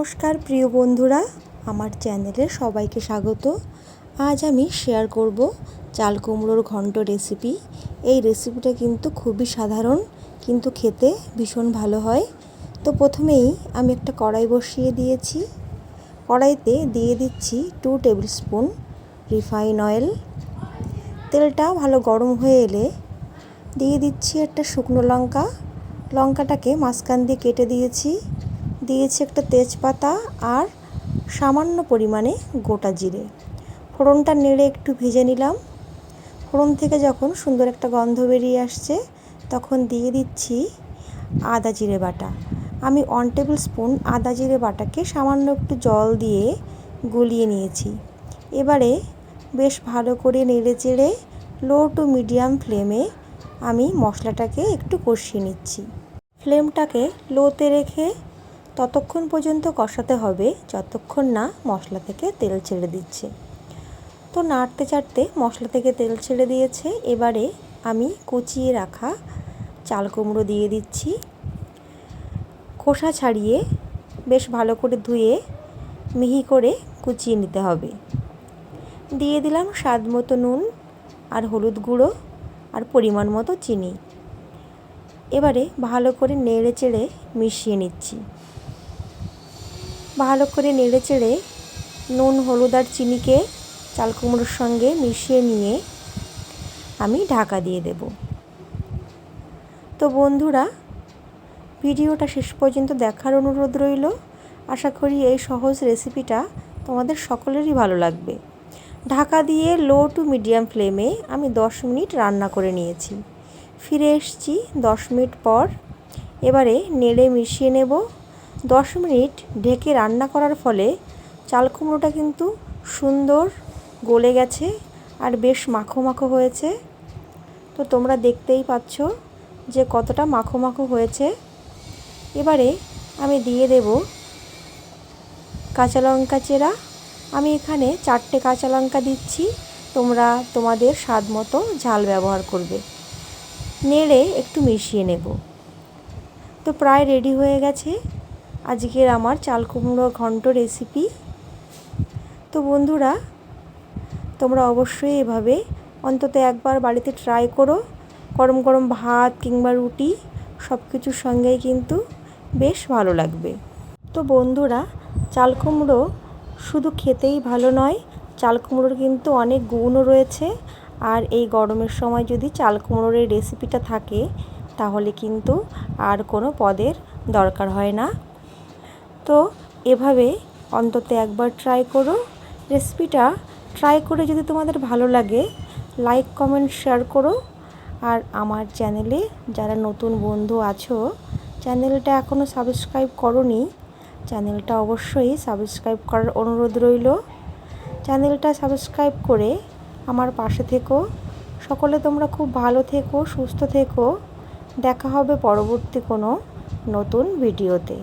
নমস্কার প্রিয় বন্ধুরা, আমার চ্যানেলে সবাইকে স্বাগত। আজ আমি শেয়ার করব চাল কুমড়োর ঘন্ট রেসিপি। এই রেসিপিটা কিন্তু খুবই সাধারণ, কিন্তু খেতে ভীষণ ভালো হয়। তো প্রথমেই আমি একটা কড়াই বসিয়ে দিয়েছি। কড়াইতে দিয়ে দিচ্ছি two tablespoon refine oil তেলটা ভালো গরম হয়ে এলে দিয়ে দিচ্ছি একটা শুকনো লঙ্কা। লঙ্কাটাকে মাঝখান দিয়ে কেটে দিয়েছি। দিয়েছি একটা তেজপাতা আর সামান্য পরিমাণে গোটা জিরে। ফোড়নটা নেড়ে একটু ভেজে নিলাম। ফোড়ন থেকে যখন সুন্দর একটা গন্ধ বেরিয়ে আসছে, তখন দিয়ে দিচ্ছি আদা জিরে বাটা। আমি ওয়ান টেবিল স্পুন আদা জিরে বাটাকে সামান্য একটু জল দিয়ে গুলিয়ে নিয়েছি। এবারে বেশ ভালো করে নেড়ে চেড়ে লো টু মিডিয়াম ফ্লেমে আমি মশলাটাকে একটু কষিয়ে নিচ্ছি। ফ্লেমটাকে লোতে রেখে ততক্ষণ পর্যন্ত কষাতে হবে, যতক্ষণ না মশলা থেকে তেল ছেড়ে দিচ্ছে। তো নাড়তে চাড়তে মশলা থেকে তেল ছেড়ে দিয়েছে, এবারে আমি কুচিয়ে রাখা চাল কুমড়ো দিয়ে দিচ্ছি। খোসা ছাড়িয়ে বেশ ভালো করে ধুয়ে মিহি করে কুচিয়ে নিতে হবে। দিয়ে দিলাম স্বাদ মতো নুন আর হলুদ গুঁড়ো আর পরিমাণ মতো চিনি। এবারে ভালো করে নেড়ে চেড়ে মিশিয়ে নিচ্ছি। ভালো করে নেড়ে চেড়ে নুন, হলুদ আর চিনিকে চাল কুমড়োর সঙ্গে মিশিয়ে নিয়ে আমি ঢাকা দিয়ে দেব। তো বন্ধুরা, ভিডিওটা শেষ পর্যন্ত দেখার অনুরোধ রইল। আশা করি এই সহজ রেসিপিটা তোমাদের সকলেরই ভালো লাগবে। ঢাকা দিয়ে লো টু মিডিয়াম ফ্লেমে আমি দশ মিনিট রান্না করে নিয়েছি। ফিরে এসছি দশ মিনিট পর। এবারে নেড়ে মিশিয়ে নেব। দশ মিনিট ঢেকে রান্না করার ফলে চাল কুমড়োটা কিন্তু সুন্দর গলে গেছে আর বেশ মাখো মাখো হয়েছে। তো তোমরা দেখতেই পাচ্ছ যে কতটা মাখো মাখো হয়েছে। এবারে আমি দিয়ে দেব কাঁচা লঙ্কা চেরা। আমি এখানে চারটে কাঁচা লঙ্কা দিচ্ছি। তোমরা তোমাদের স্বাদ মতো ঝাল ব্যবহার করবে। নেড়ে একটু মিশিয়ে নেব। তো প্রায় রেডি হয়ে গেছে। আজকের আমার চাল কুমড়ো ঘন্ট রেসিপি তো বন্ধুরা, তোমরা অবশ্যই এভাবে অন্তত একবার বাড়িতে ট্রাই করো। গরম গরম ভাত কিংবা রুটি সব কিছুর সঙ্গেই কিন্তু বেশ ভালো লাগবে। তো বন্ধুরা, চাল কুমড়ো শুধু খেতেই ভালো নয়, চাল কুমড়োর কিন্তু অনেক গুণও রয়েছে। আর এই গরমের সময় যদি চাল কুমড়োর এই রেসিপিটা থাকে, তাহলে কিন্তু আর কোনো পদের দরকার হয় না। তো এভাবে অন্তত একবার ট্রাই করো। রেসিপিটা ট্রাই করে যদি তোমাদের ভালো লাগে লাইক কমেন্ট শেয়ার করো। আর আমার চ্যানেলে যারা নতুন বন্ধু আছো চ্যানেলটা এখনও সাবস্ক্রাইব করনি চ্যানেলটা অবশ্যই সাবস্ক্রাইব করার অনুরোধ রইল। চ্যানেলটা সাবস্ক্রাইব করে আমার পাশে থেকো। সকলে তোমরা খুব ভালো থেকো, সুস্থ থেকো। দেখা হবে পরবর্তী কোনো নতুন ভিডিওতে